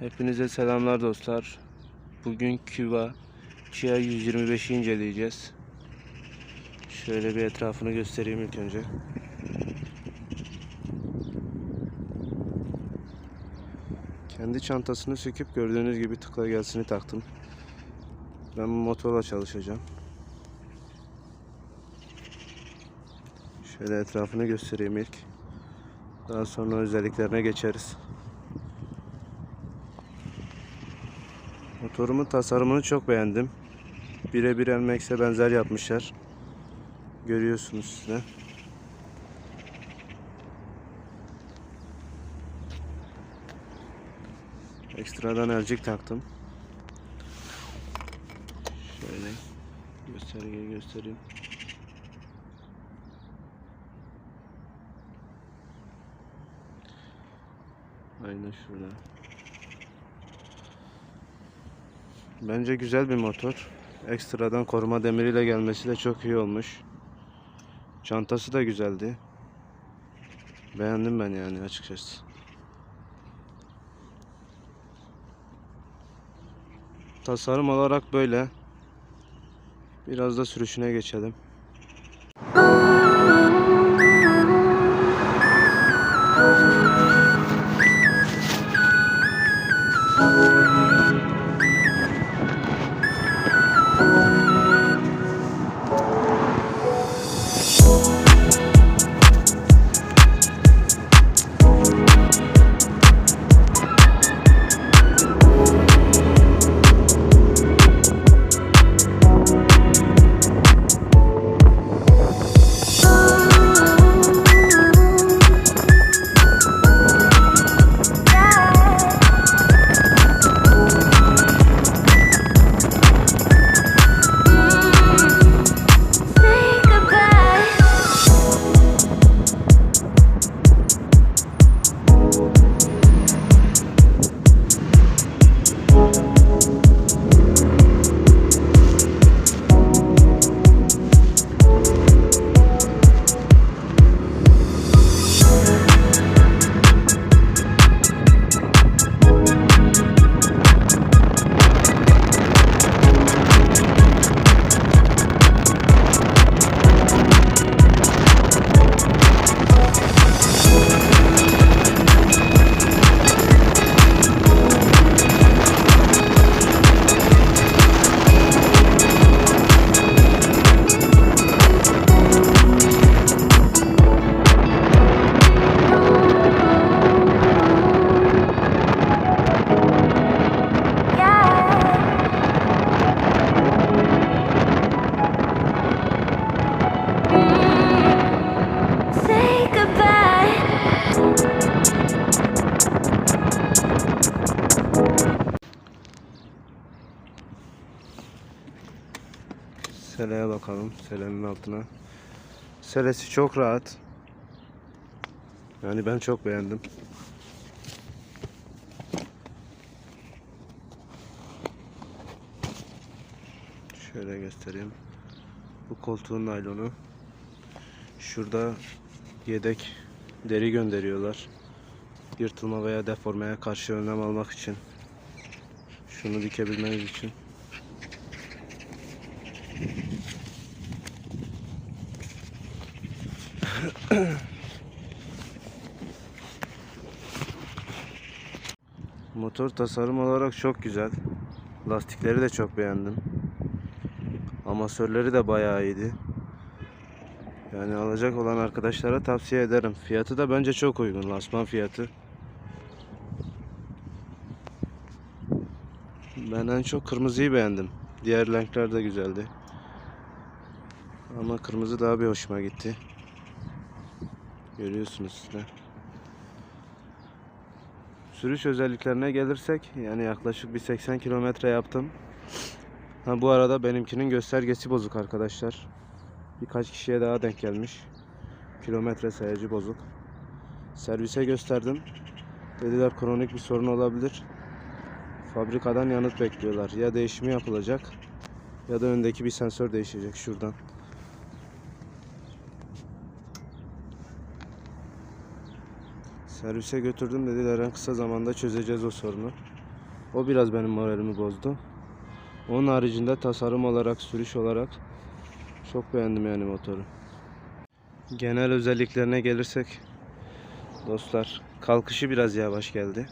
Hepinize selamlar dostlar. Bugün Kiva Kia 125'i inceleyeceğiz. Şöyle bir etrafını göstereyim ilk önce. Kendi çantasını söküp gördüğünüz gibi tıkla gelsini taktım. Ben motorla çalışacağım. Şöyle etrafını göstereyim ilk. Daha sonra özelliklerine geçeriz. Motorumun tasarımını çok beğendim. Birebir NMAX'e benzer yapmışlar. Görüyorsunuz size. Ekstradan elcik taktım. Şöyle göstergeyi göstereyim. Aynen şurada. Bence güzel bir motor. Ekstradan koruma demiriyle gelmesi de çok iyi olmuş. Çantası da güzeldi. Beğendim ben yani açıkçası. Tasarım olarak böyle. Biraz da sürüşüne geçelim. Bakalım. Selenin altına. Selesi çok rahat. Yani ben çok beğendim. Şöyle göstereyim. Bu koltuğun naylonu. Şurada yedek deri gönderiyorlar. Yırtılma veya deformeye karşı önlem almak için. Şunu dikebilmeniz için. Motor tasarım olarak çok güzel. Lastikleri de çok beğendim. Amasörleri de bayağı iyiydi. Yani alacak olan arkadaşlara tavsiye ederim. Fiyatı da bence çok uygun. Lansman fiyatı. Ben en çok kırmızıyı beğendim. Diğer renkler de güzeldi. Ama kırmızı daha bir hoşuma gitti. Görüyorsunuz siz de. Sürüş özelliklerine gelirsek yani yaklaşık bir 80 kilometre yaptım. Ha, bu arada benimkinin göstergesi bozuk arkadaşlar. Birkaç kişiye daha denk gelmiş. Kilometre sayacı bozuk. Servise gösterdim. Dediler kronik bir sorun olabilir. Fabrikadan yanıt bekliyorlar. Ya değişimi yapılacak ya da öndeki bir sensör değişecek şuradan. Servise götürdüm dediler en kısa zamanda çözeceğiz o sorunu. O biraz benim moralimi bozdu. Onun haricinde tasarım olarak, sürüş olarak çok beğendim yani motoru. Genel özelliklerine gelirsek dostlar kalkışı biraz yavaş geldi.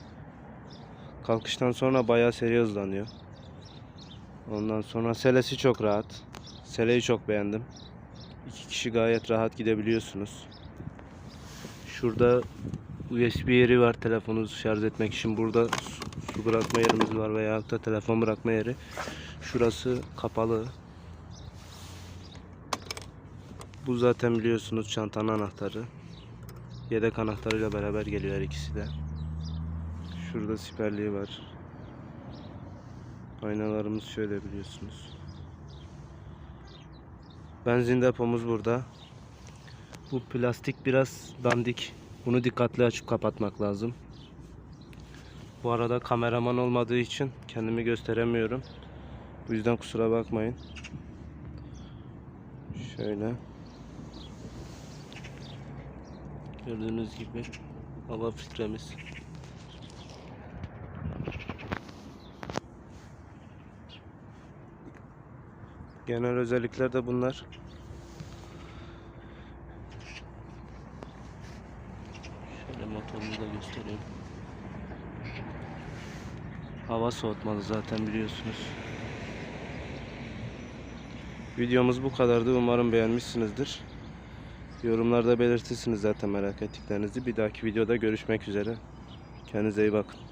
Kalkıştan sonra bayağı seri hızlanıyor. Ondan sonra selesi çok rahat. Seleyi çok beğendim. İki kişi gayet rahat gidebiliyorsunuz. Şurada USB yeri var telefonunuzu şarj etmek için. Burada su, bırakma yerimiz var veya da telefon bırakma yeri. Şurası kapalı. Bu zaten biliyorsunuz çantanın anahtarı. Yedek anahtarıyla beraber geliyor her ikisi de. Şurada siperliği var. Aynalarımız şöyle biliyorsunuz. Benzin depomuz burada. Bu plastik biraz dandik. Bunu dikkatli açıp kapatmak lazım. Bu arada kameraman olmadığı için kendimi gösteremiyorum. Bu yüzden kusura bakmayın. Şöyle. Gördüğünüz gibi hava filtremiz. Genel özellikler de bunlar. Şöyle motorunu da göstereyim. Hava soğutmalı zaten biliyorsunuz. Videomuz bu kadardı. Umarım beğenmişsinizdir. Yorumlarda belirtirsiniz zaten merak ettiklerinizi. Bir dahaki videoda görüşmek üzere. Kendinize iyi bakın.